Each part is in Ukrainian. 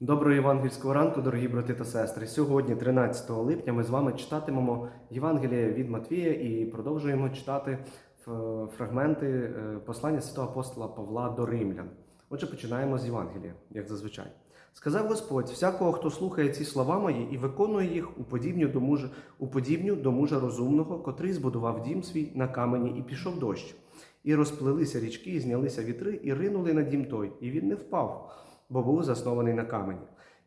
Доброго євангельського ранку, дорогі брати та сестри. Сьогодні, 13 липня, ми з вами читатимемо Євангеліє від Матвія і продовжуємо читати фрагменти е, послання святого апостола Павла до римлян. Отже, починаємо з Євангелія, як зазвичай. Сказав Господь: всякого, хто слухає ці слова мої і виконує їх, уподібню до мужа, уподібню до мужа розумного, котрий збудував дім свій на камені, і пішов дощ. І розплилися річки, і знялися вітри, і ринули на дім той, і він не впав, бо був заснований на камені.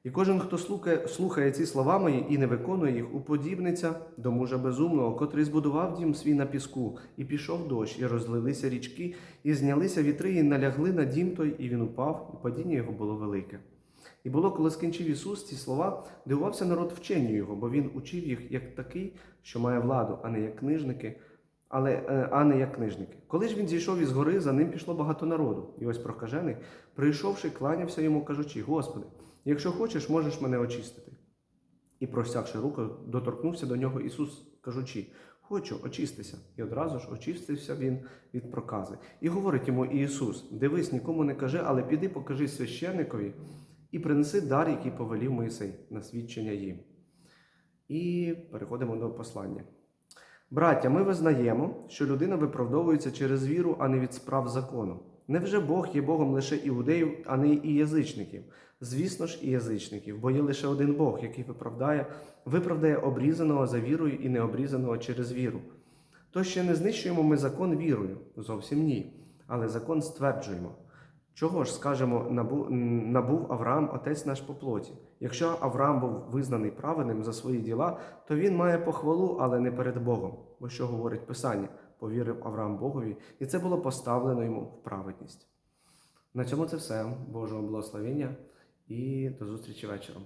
І кожен, хто слухає, слухає ці слова мої і не виконує їх, уподібниться до мужа безумного, котрий збудував дім свій на піску, і пішов дощ, і розлилися річки, і знялися вітри, і налягли на дім той, і він упав, і падіння його було велике. І було, коли скінчив Ісус ці слова, дивувався народ вченню його, бо він учив їх як такий, що має владу, а не як книжники, але е, а не як книжники. Коли ж він зійшов із гори, за ним пішло багато народу. І ось прокажений, прийшовши, кланявся йому, кажучи: Господи, якщо хочеш, можеш мене очистити. І, простягши руку, доторкнувся до нього Ісус, кажучи: Хочу, очистися. І одразу ж очистився він від прокази. І говорить йому Ісус: Дивись, нікому не кажи, але піди покажи священникові і принеси дар, який повелів Моїсей на свідчення їм. І переходимо до послання. Браття, ми визнаємо, що людина виправдовується через віру, а не від справ закону. Невже Бог є Богом лише іудеїв, а не і язичників? Звісно ж, і язичників, бо є лише один Бог, який виправдає, виправдає обрізаного за вірою і необрізаного через віру. То ще не знищуємо ми закон вірою, зовсім ні, але закон стверджуємо. Чого ж, скажемо, набув, набув Авраам, отець наш по плоті? Якщо Авраам був визнаний праведним за свої діла, то він має похвалу, але не перед Богом. Бо що говорить Писання? Повірив Авраам Богові, і це було поставлено йому в праведність. На цьому це все. Божого благословення і до зустрічі вечором.